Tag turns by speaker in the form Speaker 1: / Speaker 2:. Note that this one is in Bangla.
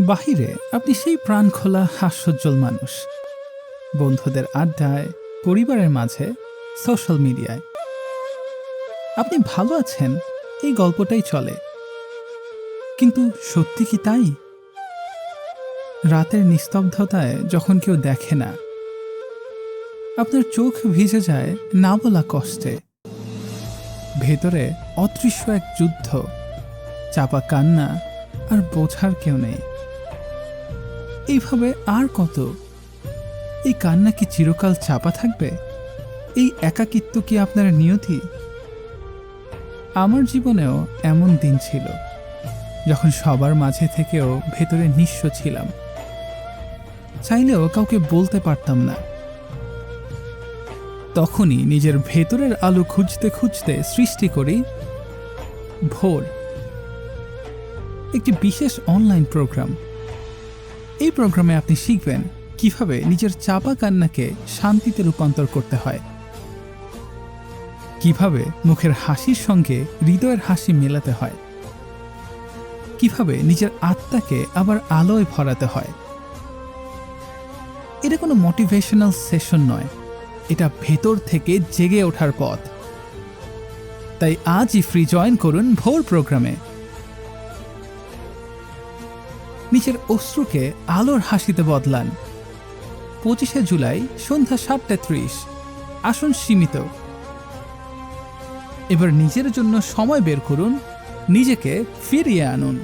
Speaker 1: বাহিরে আপনি সেই প্রাণখোলা হাস্যোজ্জ্বল মানুষ। বন্ধুদের আড্ডায়, পরিবারের মাঝে, সোশ্যাল মিডিয়ায়। আপনি ভালো আছেন, এই গল্পটাই চলে। কিন্তু সত্যি কি তাই? রাতের নিস্তব্ধতায় যখন কেউ দেখে না, আপনার চোখ ভিজে যায় না বলা কষ্টে। ভেতরে অদৃশ্য এক যুদ্ধ, চাপা কান্না আর বোঝার কেউ নেই। এইভাবে আর কত? এই কান্না কি চিরকাল চাপা থাকবে? এই একাকিত্ব কি আপনার নিয়তি? আমার জীবনেও এমন দিন ছিল, যখন সবার মাঝে থেকেও ভেতরে নিঃস্ব ছিলাম। চাইলেও কাউকে বলতে পারতাম না। তখনই নিজের ভেতরের আলো খুঁজতে খুঁজতে সৃষ্টি করি ভোর, একটি বিশেষ অনলাইন প্রোগ্রাম এই প্রোগ্রামে আপনি শিখবেন কীভাবে নিজের চাপা কান্নাকে শান্তিতে রূপান্তর করতে হয়। কীভাবে মুখের হাসির সঙ্গে হৃদয়ের হাসি মেলাতে হয়। কীভাবে নিজের আত্মাকে আবার আলোয় ভরাতে হয়। এটা কোনো মোটিভেশনাল সেশন নয়। এটা ভেতর থেকে জেগে ওঠার পথ। তাই আজই ফ্রি জয়েন করুন ভোর প্রোগ্রামে। নিজের অশ্রুকে আলোর হাসিতে বদলান। পঁচিশে জুলাই, সন্ধ্যা সাতটা ত্রিশ। আসন সীমিত। এবার নিজের জন্য সময় বের করুন, নিজেকে ফিরিয়ে আনুন।